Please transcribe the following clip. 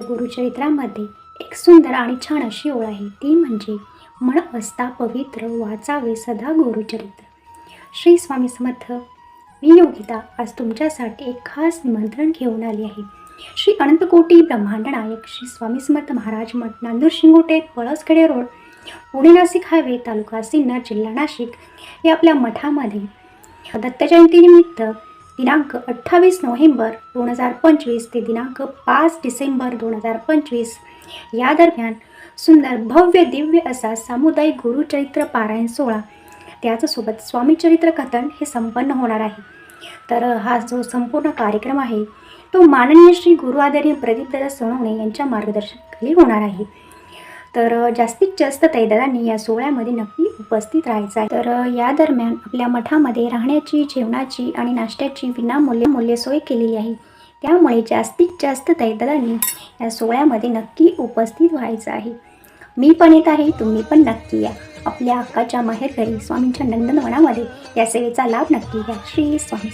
गुरुचरित्रामध्ये एक सुंदर आणि छान अशी ओळ आहे. ती म्हणजे मन असता पवित्र वाचावे सदा गुरुचरित्र श्री स्वामी समर्थ मी योगिता आज तुमच्यासाठी एक खास निमंत्रण घेऊन आली आहे. श्री अनंतकोटी ब्रह्मांड नायक श्री स्वामी समर्थ महाराज मठ नांदूर शिंगोटे पळसखेडे रोड पुणे नाशिक हायवे तालुका सिन्नर जिल्हा नाशिक या आपल्या मठामध्ये दत्तजयंतीनिमित्त दिनांक अठ्ठावीस नोव्हेंबर दोन हजार पंचवीस ते दिनांक पाच डिसेंबर दोन हजार पंचवीस. या दरम्यान सुंदर भव्य दिव्य असा सामुदायिक गुरुचरित्र पारायण सोहळा. त्याचसोबत स्वामीचरित्र कथन हे संपन्न होणार आहे. तर हा जो संपूर्ण कार्यक्रम आहे तो माननीय श्री गुरु आदरणीय प्रदीपदादा सोनवणे यांच्या मार्गदर्शनाखाली होणार आहे. तर जास्तीत जास्त तैदारांनी या सोहळ्यामध्ये नक्की उपस्थित राहायचं आहे. तर या दरम्यान आपल्या मठामध्ये राहण्याची जेवणाची आणि नाश्त्याची विनामूल्य मूल्य सोय केलेली आहे. त्यामुळे जास्तीत जास्त तैदारांनी या सोहळ्यामध्ये नक्की उपस्थित व्हायचं आहे. मी पण येत आहे तुम्ही पण नक्की या. आपल्या हक्काच्या माहेर घरी स्वामींच्या नंदनवनामध्ये या सेवेचा लाभ नक्की घ्या. श्री स्वामी